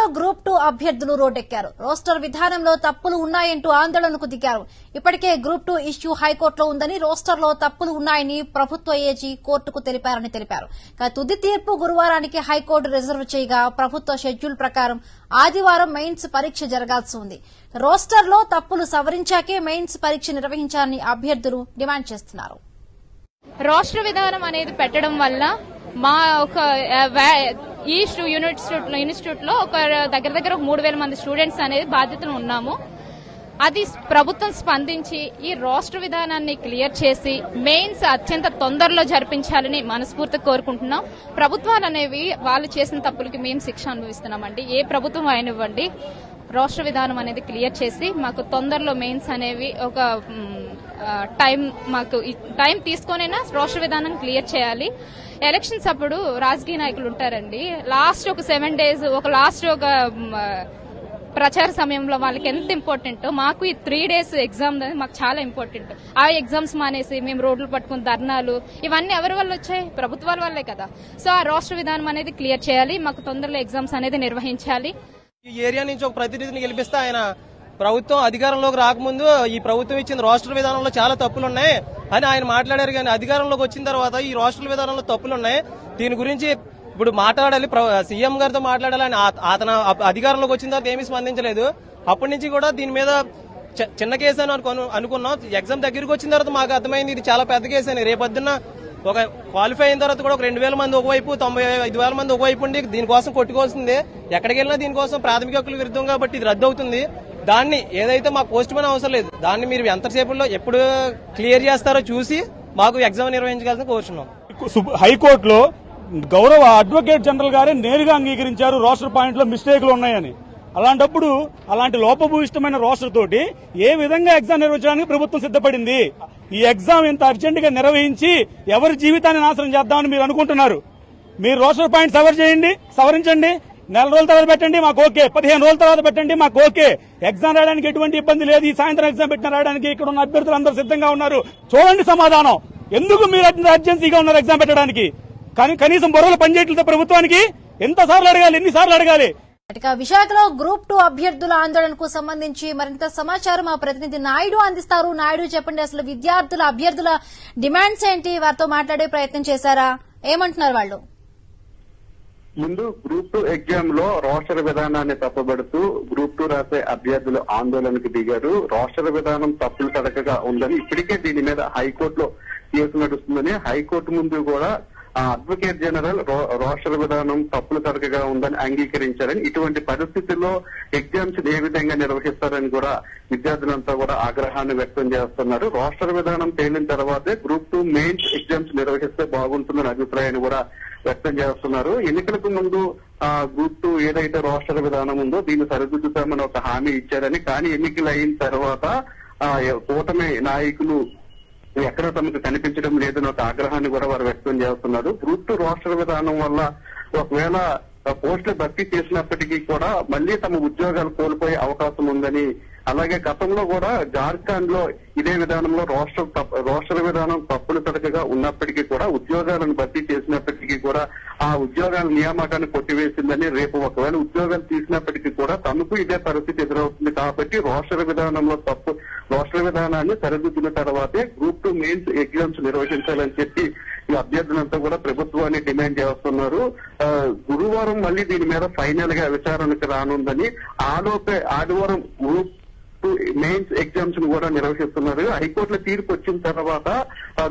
ఏపీలో group two అభ్యర్థులు రోడ్డెక్కారు. Roster విధానంలో తప్పులు ఉన్నాయంటూ ఆందోళనకు దిగారు. ఇప్పటికే గ్రూప్ టూ ఇష్యూ హైకోర్టులో ఉందని రోస్టర్లో తప్పులు ఉన్నాయని ప్రభుత్వ ఏజీ కోర్టుకు తెలిపారని తెలిపారు. తుది తీర్పు గురువారానికి హైకోర్టు రిజర్వ్ చేయగా ప్రభుత్వ షెడ్యూల్ ప్రకారం ఆదివారం మెయిన్స్ పరీక్ష జరగాల్సి ఉంది. రోస్టర్లో తప్పులు సవరించాకే మెయిన్స్ పరీక్ష నిర్వహించాలని అభ్యర్థులు డిమాండ్ చేస్తున్నారు. రాష్ట్ర విధానం అనేది పెట్టడం వల్ల మా ఒక ఈ స్టూ- ఇన్స్టిట్యూట్లో ఒక దగ్గర దగ్గర ఒక మూడు వేల మంది స్టూడెంట్స్ అనేది బాధ్యతలు ఉన్నాము. అది ప్రభుత్వం స్పందించి ఈ రాష్ట్ర విధానాన్ని క్లియర్ చేసి మెయిన్స్ అత్యంత తొందరలో జరిపించాలని మనస్ఫూర్తిగా కోరుకుంటున్నాం. ప్రభుత్వాలు అనేవి వాళ్ళు చేసిన తప్పులకి మేము శిక్ష అనుభవిస్తున్నామండి. ఏ ప్రభుత్వం అయినివ్వండి. రాష్ట్ర విధానం అనేది క్లియర్ చేసి మాకు తొందరలో మెయిన్స్ అనేవి ఒక టైం మాకు టైం తీసుకొనైనా రోస్టర్ విధానం క్లియర్ చేయాలి. ఎలక్షన్స్ అప్పుడు రాజకీయ నాయకులు ఉంటారండి. లాస్ట్ ఒక సెవెన్ డేస్ ఒక లాస్ట్ ఒక ప్రచార సమయంలో వాళ్ళకి ఎంత ఇంపార్టెంట్ మాకు ఈ త్రీ డేస్ ఎగ్జామ్ అనేది మాకు చాలా ఇంపార్టెంట్. ఆ ఎగ్జామ్స్ మానేసి మేము రోడ్లు పట్టుకుని ధర్నాలు ఇవన్నీ ఎవరి వల్ల వచ్చాయి? ప్రభుత్వాల వల్లే కదా. సో ఆ రాష్ట్ర విధానం అనేది క్లియర్ చేయాలి. మాకు తొందరలో ఎగ్జామ్స్ అనేది నిర్వహించాలి. ఈ ఏరియా నుంచి ఒక ప్రతినిధిని గెలిపిస్తే ఆయన ప్రభుత్వం అధికారంలోకి రాకముందు ఈ ప్రభుత్వం ఇచ్చిన రాష్ట్ర విధానంలో చాలా తప్పులు ఉన్నాయి అని ఆయన మాట్లాడారు కానీ అధికారంలోకి వచ్చిన తర్వాత ఈ రాష్ట్ర విధానంలో తప్పులు ఉన్నాయి దీని గురించి ఇప్పుడు మాట్లాడాలి ప్ర- సీఎం గారితో మాట్లాడాలి అని అతను అధికారంలోకి వచ్చిన తర్వాత ఏమీ స్పందించలేదు. అప్పటి నుంచి కూడా దీని మీద చిన్న కేసు అని అనుకున్నాం. ఎగ్జామ్ దగ్గరికి వచ్చిన తర్వాత మాకు అర్థమైంది ఇది చాలా పెద్ద కేసు అని. రేపొద్దున్న ఒక క్వాలిఫై అయిన తర్వాత కూడా ఒక రెండు వేల మంది ఒకవైపు తొంభై ఐదు వేల మంది ఒకవైపు ఉండి దీనికోసం కొట్టుకోవాల్సిందే. ఎక్కడికి వెళ్ళినా దీనికోసం ప్రాథమిక హక్కుల విరుద్ధం కాబట్టి ఇది రద్దు అవుతుంది. దాన్ని ఏదైతే మాకు పోస్ట్ మ్యాన్ అవసరం లేదు దాన్ని మీరు ఎంతసేపులో ఎప్పుడు క్లియర్ చేస్తారో చూసి మాకు ఎగ్జామ్ నిర్వహించగలని కోరుచున్నాం హైకోర్టులో గౌరవ అడ్వకేట్ జనరల్ గారే నేరుగా అంగీకరించారు. రోస్టర్ పాయింట్లో మిస్టేక్లు ఉన్నాయని. అలాంటప్పుడు అలాంటి లోపభూయిష్టమైన రోస్టర్ తోటి ఏ విధంగా ఎగ్జామ్ నిర్వహించడానికి ప్రభుత్వం సిద్ధపడింది? ఈ ఎగ్జామ్ ఇంత అర్జెంట్గా నిర్వహించి ఎవరి జీవితాన్ని నాశనం చేద్దామని మీరు అనుకుంటున్నారు? మీరు రోస్టర్ పాయింట్ సవర్ చేయండి? సవరించండి. నెల రోజుల తర్వాత పెట్టండి మాకు ఓకే. పదిహేను రోజుల తర్వాత పెట్టండి మాకు ఓకే. ఎగ్జామ్ రాయడానికి ఎటువంటి ఇబ్బంది లేదు. ఈ సాయంత్రం ఎగ్జామ్ పెట్టిన రాయడానికి ఇక్కడ ఉన్న అభ్యర్థులు అందరూ సిద్ధంగా ఉన్నారు. చూడండి సమాధానం. ఎందుకు మీరు అర్జెన్సీగా ఉన్నారు ఎగ్జామ్ పెట్టడానికి? కానీ కనీసం బొర్రలు పనిచేయట్లేదు ప్రభుత్వానికి? ఎంతసార్లు అడగాలి ఎన్నిసార్లు అడగాలి? ఇక విశాఖలో గ్రూప్ టూ అభ్యర్థుల ఆందోళనకు సంబంధించి మరింత సమాచారం మా ప్రతినిధి నాయుడు అందిస్తారు. నాయుడు చెప్పండి అసలు విద్యార్థుల అభ్యర్థుల డిమాండ్స్ ఏంటి? వారితో మాట్లాడే ప్రయత్నం చేశారా? ఏమంటున్నారు వాళ్ళు? ముందు గ్రూప్ టూ ఎగ్జామ్లో రోస్టర్ విధానాన్ని తప్పబడుతూ గ్రూప్ టూ రాసే అభ్యర్థులు ఆందోళనకు దిగారు. రోస్టర్ విధానం తప్పులు తడకగా ఉందని ఇప్పటికే దీని మీద హైకోర్టులో కేసు నడుస్తుందని హైకోర్టు ముందు కూడా అడ్వకేట్ జనరల్ రో- విధానం తప్పులు తడకగా ఉందని అంగీకరించారని ఇటువంటి పరిస్థితుల్లో ఎగ్జామ్స్ ఏ విధంగా నిర్వహిస్తారని కూడా విద్యార్థులంతా కూడా ఆగ్రహాన్ని వ్యక్తం చేస్తున్నారు. రోస్టర్ విధానం తేలిన తర్వాతే గ్రూప్ టూ మెయిన్స్ ఎగ్జామ్స్ నిర్వహిస్తే బాగుంటుందని అభిప్రాయాన్ని కూడా వ్యక్తం చేస్తున్నారు. ఎన్నికలకు ముందు ఆ గ్రూప్ టూ ఏదైతే రోస్టర్ విధానం ఉందో దీన్ని సరిదిద్దుతామని ఒక హామీ ఇచ్చారని కానీ ఎన్నికలు అయిన తర్వాత ఆ కూటమి నాయకులు ఎక్కడ తమకు కనిపించడం లేదని ఒక ఆగ్రహాన్ని కూడా వారు వ్యక్తం చేస్తున్నారు. గ్రూప్ రోస్టర్ విధానం వల్ల ఒకవేళ పోస్టులు భర్తీ చేసినప్పటికీ కూడా మళ్ళీ తమ ఉద్యోగాలు కోల్పోయే అవకాశం ఉందని అలాగే గతంలో కూడా జార్ఖండ్లో ఇదే విధానంలో రోస్టర్ రోస్టర్ విధానం తప్పులు తడకగా ఉన్నప్పటికీ కూడా ఉద్యోగాలను భర్తీ చేసినప్పటికీ కూడా ఆ ఉద్యోగాల నియామకాన్ని కొట్టివేసిందని రేపు ఒకవేళ ఉద్యోగాలు తీసినప్పటికీ కూడా తమకు ఇదే పరిస్థితి ఎదురవుతుంది కాబట్టి రోషర విధానంలో తప్పు రోషర విధానాన్ని సరిదిద్దిన తర్వాతే గ్రూప్ టూ మెయిన్స్ ఎగ్జామ్స్ నిర్వహించాలని చెప్పి ఈ అభ్యర్థులంతా కూడా ప్రభుత్వాన్ని డిమాండ్ చేస్తున్నారు. ఆ, గురువారం మళ్ళీ దీని మీద ఫైనల్గా విచారణకు రానుందని ఆలోపే ఆదివారం గ్రూప్ మెయిన్స్ ఎగ్జామ్స్ను కూడా నిర్వహిస్తున్నారు. హైకోర్టులో తీర్పు వచ్చిన తర్వాత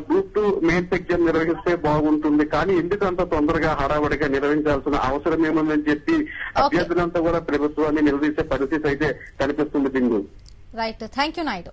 గ్రూప్ టూ మెయిన్స్ ఎగ్జామ్ నిర్వహిస్తే బాగుంటుంది. కానీ ఎందుకు అంత తొందరగా హడావడిగా నిర్వహించాల్సిన అవసరం ఏముందని చెప్పి అభ్యర్థులంతా కూడా ప్రభుత్వాన్ని నిలదీసే పరిస్థితి అయితే కనిపిస్తుంది Bindu. Right thank you Naidu